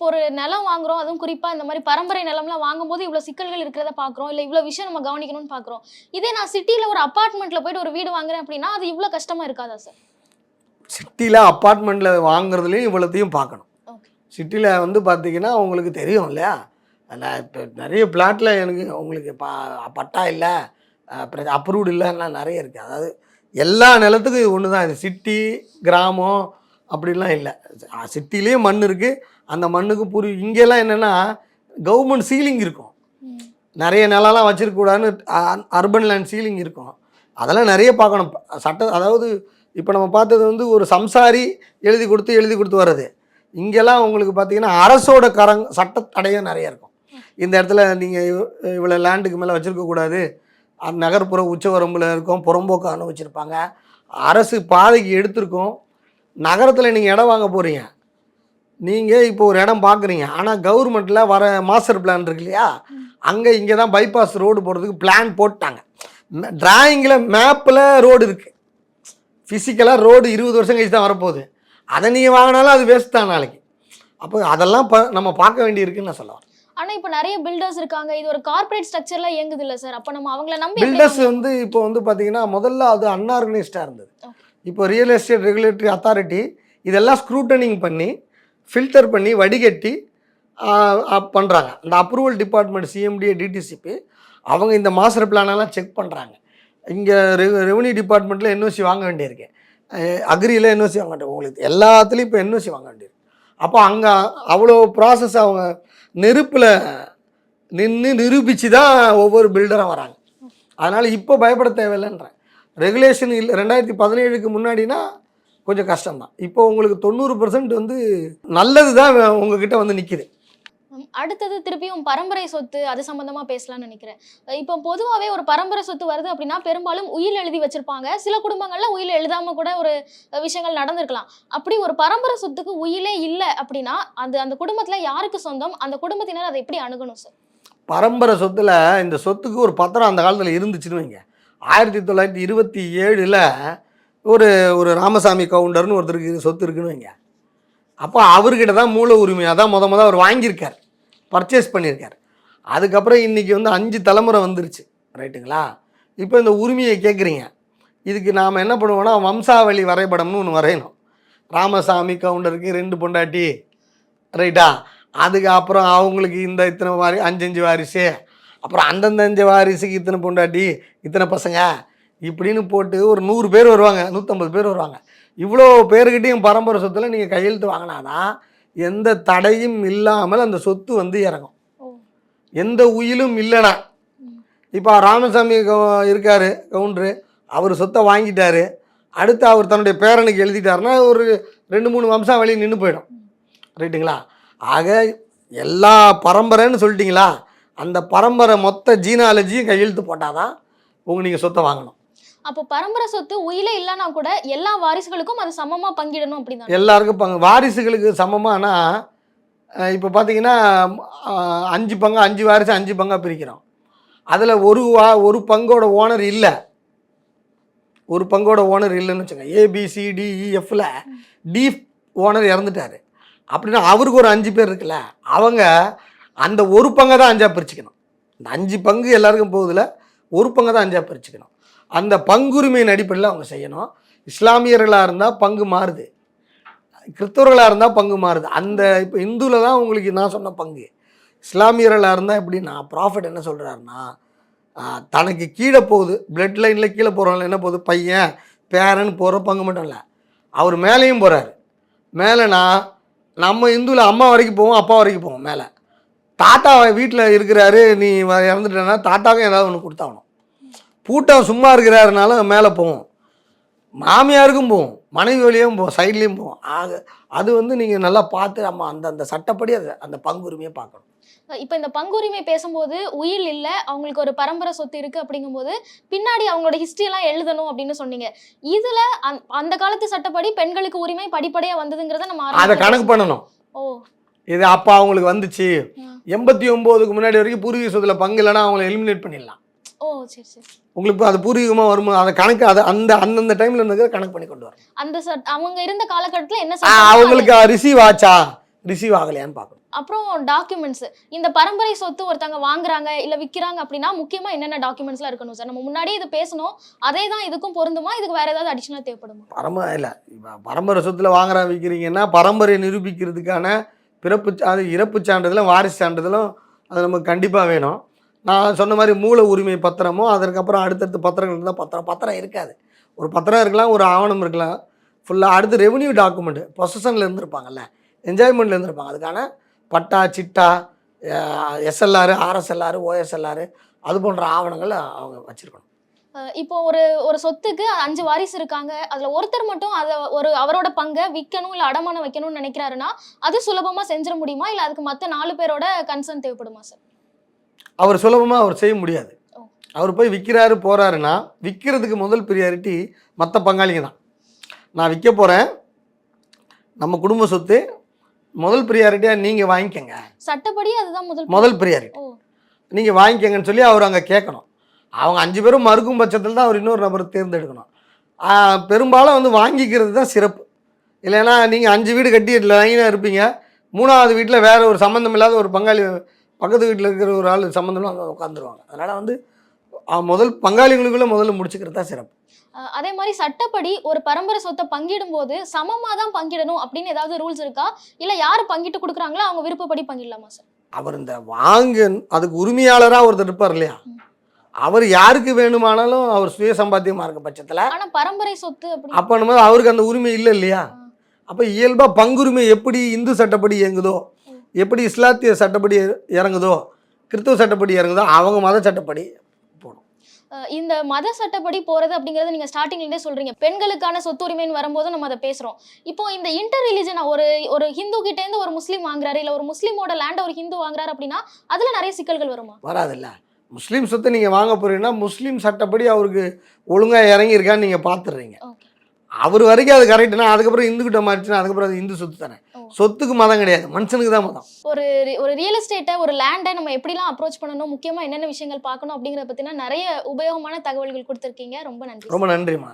ஒரு நிலம் வாங்குறோம் அதுவும் குறிப்பா இந்த மாதிரி பரம்பரை நிலம்லாம் வாங்கும்போது இவ்வளவு சிக்கல்கள் இருக்கிறத பாக்குறோம் இல்ல இவ்வளவு விஷயம் நம்ம கவனிக்கணும்னு பாக்குறோம் இதே நான் சிட்டில ஒரு அபார்ட்மெண்ட்ல போயிட்டு ஒரு வீடு வாங்குறேன் அப்படின்னா அது இவ்வளவு கஷ்டமா இருக்காதா சார் சிட்டியில் அப்பார்ட்மெண்ட்டில் வாங்குறதுலையும் இவ்வளோத்தையும் பார்க்கணும். சிட்டியில் வந்து பார்த்தீங்கன்னா உங்களுக்கு தெரியும் இல்லையா? நான் இப்போ நிறைய பிளாட்டில் எனக்கு உங்களுக்கு பா பட்டா இல்லை அப்ரூவ்டு இல்லைன்னா நிறைய இருக்குது அதாவது எல்லா நிலத்துக்கும் இது ஒன்று தான் இது சிட்டி கிராமம் அப்படிலாம் இல்லை. சிட்டிலேயும் மண் இருக்குது அந்த மண்ணுக்கு புரி இங்கெல்லாம் என்னென்னா கவர்மெண்ட் சீலிங் இருக்கும். நிறைய நிலம்லாம் வச்சிருக்கக்கூடாதுன்னு அர்பன் லேண்ட் சீலிங் இருக்கும். அதெல்லாம் நிறைய பார்க்கணும். சட்ட அதாவது இப்போ நம்ம பார்த்தது வந்து ஒரு சம்சாரி எழுதி கொடுத்து எழுதி கொடுத்து வர்றது. இங்கெல்லாம் உங்களுக்கு பார்த்தீங்கன்னா அரசோட கரங் சட்ட தடையும் நிறைய இருக்கும். இந்த இடத்துல நீங்கள் இவ்வளோ லேண்டுக்கு மேலே வச்சுருக்கக்கூடாது. நகர்ப்புற உச்சவரம்பில் இருக்கும் புறம்போக்கான வச்சுருப்பாங்க. அரசு பாதைக்கு எடுத்திருக்கோம். நகரத்தில் நீங்கள் இடம் வாங்க போகிறீங்க நீங்கள் இப்போ ஒரு இடம் பார்க்குறீங்க ஆனால் கவர்மெண்ட்டில் வர மாஸ்டர் பிளான் இருக்கு இல்லையா? அங்கே இங்கே தான் பைபாஸ் ரோடு போடுறதுக்கு பிளான் போட்டாங்க டிராயிங்கில் மேப்பில் ரோடு இருக்குது ஃபிசிக்கலாக ரோடு இருபது வருஷம் கழிச்சு தான் வரப்போகுது. அதை நீங்கள் வாங்கினாலும் அது வேஸ்ட் தான் நாளைக்கு. அப்போ அதெல்லாம் ப நம்ம பார்க்க வேண்டியிருக்குன்னு நான் சொல்ல வரேன். ஆனா இப்போ நிறைய பில்டர்ஸ் இருக்காங்க. இது ஒரு கார்ப்பரேட் ஸ்ட்ரக்சர்ல இயங்குது இல்ல சார் அப்ப நம்ம அவங்கள நம்பி பில்டர்ஸ்? வந்து இப்போ வந்து பார்த்தீங்கன்னா முதல்ல அது அன்ஆர்கனைஸ்டாக இருந்தது. இப்போ ரியல் எஸ்டேட் ரெகுலேட்டரி அத்தாரிட்டி இதெல்லாம் ஸ்க்ரூட்டனிங் பண்ணி ஃபில்டர் பண்ணி வடிகட்டி பண்ணுறாங்க அந்த அப்ரூவல் டிபார்ட்மெண்ட் சிஎம்டிஏ டிடிசிபி அவங்க இந்த மாஸ்டர் பிளானெல்லாம் செக் பண்ணுறாங்க இங்கே ரெவன்யூ டிபார்ட்மெண்ட்டில் என்ஓசி வாங்க வேண்டியிருக்கு. அக்ரியில் என்ஓசி வாங்க வேண்டிய உங்களுக்கு எல்லாத்துலேயும் இப்போ என்ஓசி வாங்க வேண்டியிருக்கு. அப்போ அங்கே அவ்வளோ ப்ராசஸ் அவங்க நெருப்பில் நின்று நிரூபித்து தான் ஒவ்வொரு பில்டரும் வராங்க. அதனால் இப்போ பயப்பட தேவையில்லைன்றேன் ரெகுலேஷன் இல்லை ரெண்டாயிரத்தி பதினேழுக்கு முன்னாடினா கொஞ்சம் கஷ்டம்தான். இப்போ உங்களுக்கு தொண்ணூறு பர்சன்ட் வந்து நல்லது தான் உங்ககிட்ட வந்து நிற்கிது அடுத்தது திருப்பியும் பரம்பரை சொத்து அது சம்பந்தமா பேசலாம்னு நினைக்கிறேன். இப்போ பொதுவாவே ஒரு பரம்பரை சொத்து வருது அப்படின்னா பெரும்பாலும் உயில் எழுதி வச்சிருப்பாங்க. சில குடும்பங்கள்ல உயில் எழுதாம கூட ஒரு விஷயங்கள் நடந்திருக்கலாம். அப்படி ஒரு பரம்பரை சொத்துக்கு உயிலே இல்லை அப்படின்னா அது அந்த குடும்பத்துல யாருக்கு சொந்தம்? அந்த குடும்பத்தினர் அதை எப்படி அணுகணும் சார் பரம்பரை சொத்தில் இந்த சொத்துக்கு ஒரு பத்திரம் அந்த காலத்தில் இருந்துச்சுன்னு வைங்க. ஆயிரத்தி தொள்ளாயிரத்தி இருபத்தி ஏழில் ஒரு ஒரு ராமசாமி கவுண்டர்னு ஒருத்தருக்கு சொத்து இருக்குன்னு வைங்க. அப்போ அவர்கிட்ட தான் மூல உரிமையாக தான் முத முத அவர் வாங்கியிருக்கார். பர்ச்சேஸ் பண்ணியிருக்கார். அதுக்கப்புறம் இன்றைக்கி வந்து அஞ்சு தலைமுறை வந்துருச்சு. ரைட்டுங்களா இப்போ இந்த உரிமையை கேட்குறீங்க. இதுக்கு நாம் என்ன பண்ணுவோம்னா வம்சாவளி வரைபடம்னு ஒன்று வரையணும். ராமசாமி கவுண்டருக்கு ரெண்டு பொண்டாட்டி. ரைட்டா அதுக்கப்புறம் அவங்களுக்கு இந்த இத்தனை வாரி அஞ்சஞ்சு வாரிசு. அப்புறம் அந்தந்த அஞ்சு வாரிசுக்கு இத்தனை பொண்டாட்டி இத்தனை பசங்க இப்படின்னு போட்டு ஒரு நூறு பேர் வருவாங்க நூற்றம்பது பேர் வருவாங்க. இவ்வளோ பேர்கிட்டையும் பரம்பரை சொத்தில் நீங்கள் கையெழுத்து வாங்கினாதான் எந்த தடையும் இல்லாமல் அந்த சொத்து வந்து இறங்கும். எந்த உயிலும் இல்லைனா. இப்போ ராமசாமி இருக்காரு கவுண்டரு அவர் சொத்தை வாங்கிட்டாரு. அடுத்து அவர் தன்னுடைய பேரனுக்கு எழுதிட்டாருன்னா ஒரு ரெண்டு மூணு வம்சாவளி நின்று போயிடும். ரைட்டுங்களா ஆக எல்லா பரம்பரைன்னு சொல்லிட்டீங்களா? அந்த பரம்பரை மொத்த ஜீனாலஜியும் கையெழுத்து போட்டால் தான் உங்க நீங்கள் சொத்தை வாங்கணும். அப்போ பரம்பரை சொத்து உயிலே இல்லைன்னா கூட எல்லா வாரிசுகளுக்கும் அது சமமா பங்கிடணும் அப்படிதான்? எல்லாருக்கும் பங்கு. வாரிசுகளுக்கு சமமானா இப்போ பார்த்தீங்கன்னா அஞ்சு பங்கு அஞ்சு வாரிசு அஞ்சு பங்காக பிரிக்கிறோம். அதில் ஒரு வா ஒரு பங்கோட ஓனர் இல்லை. ஒரு பங்கோட ஓனர் இல்லைன்னு வச்சுக்கோங்க. ஏபிசிடிஇஎஃப்ல டி ஓனர் இறந்துட்டாரு. அப்படின்னா அவருக்கு ஒரு அஞ்சு பேர் இருக்குல்ல. அவங்க அந்த ஒரு பங்கை தான் அஞ்சாக பிரிச்சுக்கணும். இந்த அஞ்சு பங்கு எல்லாருக்கும் போகுதில்ல ஒரு பங்கை தான் அஞ்சாக பிரிச்சுக்கணும். அந்த பங்குரிமையின் அடிப்படையில் அவங்க செய்யணும். இஸ்லாமியர்களாக இருந்தால் பங்கு மாறுது. கிறிஸ்தவர்களாக இருந்தால் பங்கு மாறுது. அந்த இப்போ இந்துவில் தான் உங்களுக்கு நான் சொன்ன பங்கு. இஸ்லாமியர்களாக இருந்தால் எப்படின்னா ப்ராஃபிட் என்ன சொல்கிறாருன்னா தனக்கு கீழே போகுது. பிளட் லைனில் கீழே போகிறவங்கள என்ன போகுது? பையன் பேரன் போகிற பங்கு மட்டும் இல்லை. அவர் மேலேயும் போகிறாரு மேலேனா நம்ம இந்துவில் அம்மா வரைக்கும் போவோம் அப்பா வரைக்கும் போவோம் மேலே. தாத்தா வீட்டில் இருக்கிறாரு நீ இறந்துட்டேன்னா தாத்தாவுக்கும் ஏதாவது ஒன்று கொடுத்தாகணும். பூட்டம் சும்மா இருக்கிறாருனாலும் மேலே போவோம். மாமியாருக்கும் போவோம் மனைவி வழியும் போவோம் சைட்லேயும் போவோம். ஆக அது வந்து நீங்கள் நல்லா பார்த்து நம்ம அந்த அந்த சட்டப்படி அதை அந்த பங்குரிமையை பார்க்கணும். இப்போ இந்த பங்குரிமை பேசும்போது உயில் இல்லை அவங்களுக்கு ஒரு பரம்பரை சொத்து இருக்கு அப்படிங்கும்போது பின்னாடி அவங்களோட ஹிஸ்டரி எல்லாம் எழுதணும் அப்படின்னு சொன்னீங்க. இதுல அந்த- அந்த காலத்து சட்டப்படி பெண்களுக்கு உரிமை படிப்படியா வந்ததுங்கிறத நம்ம அதை கணக்கு பண்ணணும். ஓ. இது அப்போ அவங்களுக்கு வந்துச்சு. எண்பத்தி ஒம்போதுக்கு முன்னாடி வரைக்கும் பூர்வீக சொத்துல பங்கு இல்லைன்னா அவங்கள எலிமினேட் பண்ணிடலாம். ஓ சரி சரி. உங்களுக்கு அது பூர்வீகமாக வருமா? அதை கணக்கு அதை அந்த அந்தந்த டைமில் இருந்ததை கணக்கு பண்ணி கொண்டு வரணும். அந்த அவங்க இருந்த காலகட்டத்துல என்ன அவங்களுக்கு ரிசீவ் ஆச்சா? ரிசீவ் ஆகலையான்னு பார்க்கணும். அப்புறம் டாக்குமெண்ட்ஸ் இந்த பரம்பரை சொத்து ஒருத்தங்க வாங்குறாங்க இல்ல விக்கிறாங்க அப்படின்னா முக்கியமா என்னென்ன டாக்குமெண்ட்ஸ்லாம் இருக்கணும் சார்? நம்ம முன்னாடியே இது பேசணும். அதே தான் இதுக்கும் பொருந்துமா? இதுக்கு வேற ஏதாவது அடிஷனலா தேவைப்படுமா? பரம இல்லை பரம்பரை சொத்தில் வாங்குறா விற்கிறீங்கன்னா பரம்பரை நிரூபிக்கிறதுக்கான பிறப்பு அது இறப்பு சான்றிதழும் வாரிசு சான்றிதழும் அது நமக்கு கண்டிப்பாக வேணும். நான் சொன்ன மாதிரி மூல உரிமை பத்திரமும் அதற்கப்புறம் அடுத்தடுத்து பத்திரங்கள் இருந்தால் பத்திரம் பத்திரம் இருக்காது. ஒரு பத்திரம் இருக்கலாம் ஒரு ஆவணம் இருக்கலாம். ஃபுல்லாக அடுத்து ரெவன்யூ டாக்குமெண்ட்டு பொசஷனில் இருந்திருப்பாங்கல்ல என்ஜாய்மெண்ட்டில் இருந்திருப்பாங்க. அதுக்கான patta chitta SLR RSLR OSLR அது போன்ற ஆவணங்கள் அவங்க வச்சுருக்கணும். இப்போ ஒரு ஒரு சொத்துக்கு அஞ்சு வாரிசு இருக்காங்க. அதுல ஒருத்தர் மட்டும் அதை ஒரு அவரோட பங்கை விற்கணும் இல்ல அடமானம் வைக்கணும்னு நினைக்கிறாருன்னா அது சுலபமா செஞ்சிட முடியுமா? இல்ல அதுக்கு மத்த நாலு பேரோட கன்சர்ன் தேவைப்படுமா சார் அவர் சுலபமாக அவர் செய்ய முடியாது. அவர் போய் விற்கிறாரு போகிறாருன்னா விற்கிறதுக்கு முதல் ப்ரியாரிட்டி மற்ற பங்காளிங்க தான். நான் விற்க போகிறேன் நம்ம குடும்ப சொத்து முதல் ப்ரியாரிட்டியாக நீங்கள் வாங்கிக்கங்க. சட்டப்படி அதுதான் முதல் முதல் ப்ரியாரிட்டி ஓ. நீங்கள் வாங்கிக்கங்கன்னு சொல்லி அவர் அங்கே கேட்கணும். அவங்க அஞ்சு பேரும் மறுக்கும் பட்சத்தில் தான் அவர் இன்னொரு நபரை தேர்ந்தெடுக்கணும். பெரும்பாலும் வந்து வாங்கிக்கிறது தான் சிறப்பு. இல்லைன்னா நீங்கள் அஞ்சு வீடு கட்டி லைனாக இருப்பீங்க. மூணாவது வீட்டில் வேற ஒரு சம்மந்தம் இல்லாத ஒரு பங்காளி பக்கத்து வீட்டில் இருக்கிற ஒரு ஆள் சம்மந்தம் வந்து உட்காந்துருவாங்க அதனால் வந்து முதல் பங்காளிகளுக்குள்ளே முதல்ல முடிச்சுக்கிறது தான் சிறப்பு. அதே மாதிரி சட்டப்படி ஒரு பரம்பரை சொத்தை பங்கிடும் போது சமமா தான் பங்கிடணும் அப்படின்னு ஏதாவது ரூல்ஸ் இருக்கா? இல்ல யாரு பங்கிட்டு கொடுக்குறாங்களோ அவங்க விருப்பப்படி பங்கிடலாமா சார்? அவர் இந்த வாங்க அதுக்கு உரிமையாளராக ஒருத்தர் இருப்பார் இல்லையா? அவர் யாருக்கு வேணுமானாலும் அவர் சுய சம்பாத்தியமாக இருக்க பட்சத்தில் ஆனா பரம்பரை சொத்து அப்போ அவருக்கு அந்த உரிமை இல்லை இல்லையா? அப்போ இயல்பாக பங்குரிமை எப்படி இந்து சட்டப்படி இயங்குதோ எப்படி இஸ்லாத்திய சட்டப்படி இறங்குதோ கிறிஸ்துவ சட்டப்படி இறங்குதோ அவங்க மத சட்டப்படி இந்த மத சட்டப்படி போறது அப்படிங்கறது நீங்க ஸ்டார்டிங்ல இருந்தே சொல்றீங்க. பெண்களுக்கான சொத்துரிமைன்னு வரும்போது நம்ம அதை பேசுறோம். இப்போ இந்த இன்டர் ரிலிஜன் ஒரு ஒரு ஹிந்து கிட்ட இருந்து ஒரு முஸ்லீம் வாங்குறாரு இல்ல ஒரு முஸ்லீமோட லேண்ட ஒரு ஹிந்து வாங்குறாரு அப்படின்னா அதுல நிறைய சிக்கல்கள் வருமா? வராதுல்ல. முஸ்லீம் சொத்தை நீங்கள் வாங்க போறீங்கன்னா முஸ்லீம் சட்டப்படி அவருக்கு ஒழுங்காக இறங்கியிருக்கான்னு நீங்கள் பார்த்துடுறீங்க அவர் வரைக்கும் அது கரெக்டுனா அதுக்கப்புறம் இந்துக்கிட்ட மாறிச்சுன்னா அதுக்கப்புறம் அது இந்து சொத்து தானே. சொத்துக்கு மதம் கிடையாது மனுஷனுக்கு தான் மதம். ஒரு ஒரு ரியல் எஸ்டேட்டை ஒரு லேண்டை நம்ம எப்படிலாம் அப்ரோச் பண்ணணும் முக்கியமா என்னென்ன விஷயங்கள் பார்க்கணும் அப்படிங்கறத பத்தினா நிறைய உபயோகமான தகவல்கள் கொடுத்துருக்கீங்க. ரொம்ப நன்றி. ரொம்ப நன்றிம்மா.